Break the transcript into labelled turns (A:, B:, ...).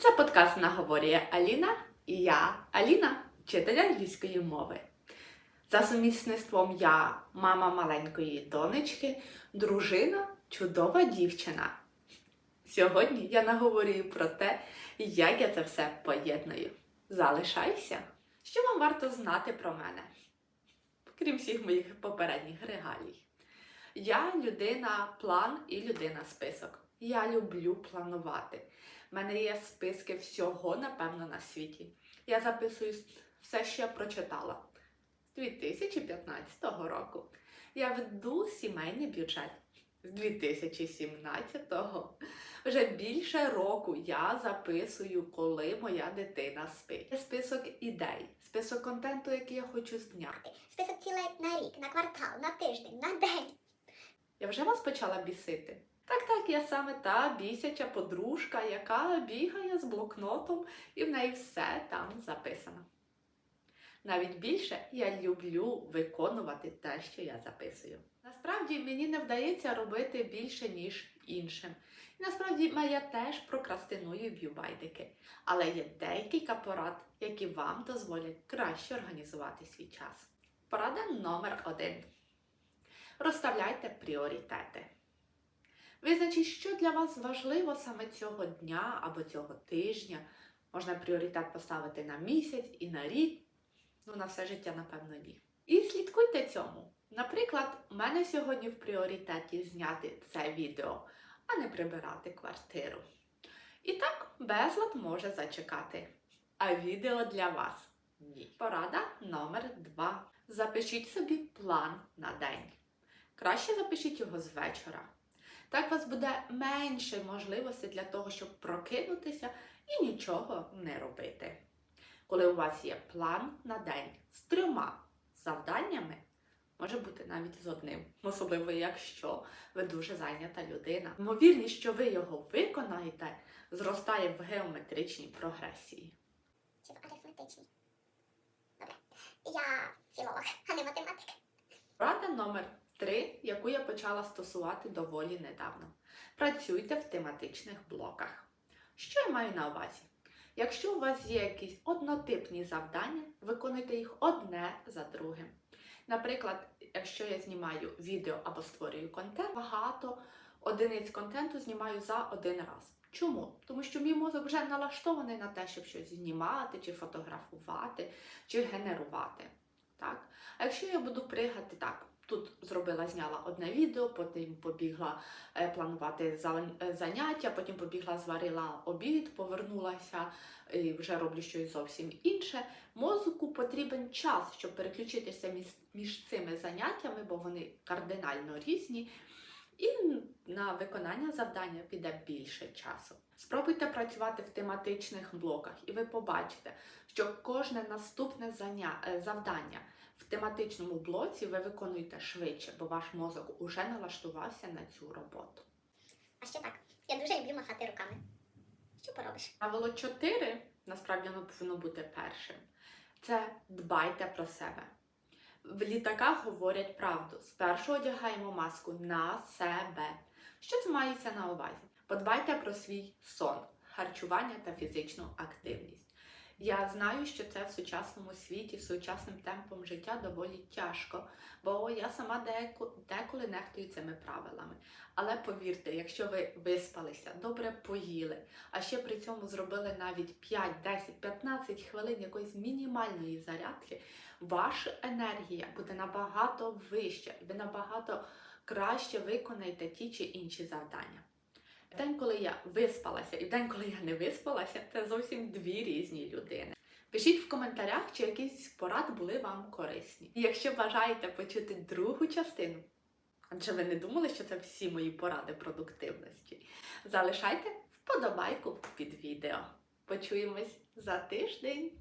A: Це подкаст наговорює Аліна і я, Аліна, вчитель англійської мови. За сумісництвом я мама маленької донечки, дружина, чудова дівчина. Сьогодні я наговорюю про те, як я це все поєдную. Залишайся! Що вам варто знати про мене? Крім всіх моїх попередніх регалій. Я людина план і людина список. Я люблю планувати. У мене є списки всього, напевно, на світі. Я записую все, що я прочитала з 2015 року. Я веду сімейний бюджет з 2017-го. Вже більше року я записую, коли моя дитина спить. Є список ідей, список контенту, який я хочу зняти.
B: Список цілей на рік, на квартал, на тиждень, на день.
A: Я вже вас почала бісити. Так, так, я саме та бісяча подружка, яка бігає з блокнотом, і в неї все там записано. Навіть більше я люблю виконувати те, що я записую. Насправді мені не вдається робити більше, ніж іншим. І насправді я теж прокрастиную і б'ю байдики. Але є декілька порад, які вам дозволять краще організувати свій час. Порада номер один. Розставляйте пріоритети. Визначіть, що для вас важливо саме цього дня або цього тижня. Можна пріоритет поставити на місяць і на рік, ну на все життя, напевно, ні. І слідкуйте цьому. Наприклад, у мене сьогодні в пріоритеті зняти це відео, а не прибирати квартиру. І так, безлад може зачекати. А відео для вас ні. Порада номер 2. Запишіть собі план на день. Краще запишіть його з вечора. Так у вас буде менше можливостей для того, щоб прокинутися і нічого не робити. Коли у вас є план на день з трьома завданнями, може бути навіть з одним, особливо якщо ви дуже зайнята людина. Ймовірність, що ви його виконаєте, зростає в геометричній прогресії.
B: Чи в арифметичній. Добре. Я філолог, а не математик.
A: Порада номер 3, яку я почала стосувати доволі недавно. Працюйте в тематичних блоках. Що я маю на увазі? Якщо у вас є якісь однотипні завдання, виконуйте їх одне за другим. Наприклад, якщо я знімаю відео або створюю контент, багато одиниць контенту знімаю за один раз. Чому? Тому що мій мозок вже налаштований на те, щоб щось знімати, чи фотографувати, чи генерувати. Так? А якщо я буду пригати так, тут зробила, зняла одне відео, потім побігла е, планувати е, заняття, потім побігла, зварила обід, повернулася і вже роблю щось зовсім інше. Мозку потрібен час, щоб переключитися між, між цими заняттями, бо вони кардинально різні. І на виконання завдання піде більше часу. Спробуйте працювати в тематичних блоках, і ви побачите, що кожне наступне е, завдання в тематичному блоці ви виконуєте швидше, бо ваш мозок уже налаштувався на цю роботу.
B: А ще так, я дуже люблю махати руками. Що поробиш?
A: Правило 4, насправді воно повинно бути першим. Це дбайте про себе. В літаках говорять правду. Спершу одягаємо маску на себе. Що це мається на увазі? Подбайте про свій сон, харчування та фізичну активність. Я знаю, що це в сучасному світі, сучасним темпом життя доволі тяжко, бо я сама деколи нехтую цими правилами. Але повірте, якщо ви виспалися, добре поїли, а ще при цьому зробили навіть 5, 10, 15 хвилин якоїсь мінімальної зарядки, ваша енергія буде набагато вища, ви набагато краще виконаєте ті чи інші завдання. День, коли я виспалася, і день, коли я не виспалася, це зовсім дві різні людини. Пишіть в коментарях, чи якісь порад були вам корисні. І якщо бажаєте почути другу частину, адже ви не думали, що це всі мої поради продуктивності, залишайте вподобайку під відео. Почуємось за тиждень.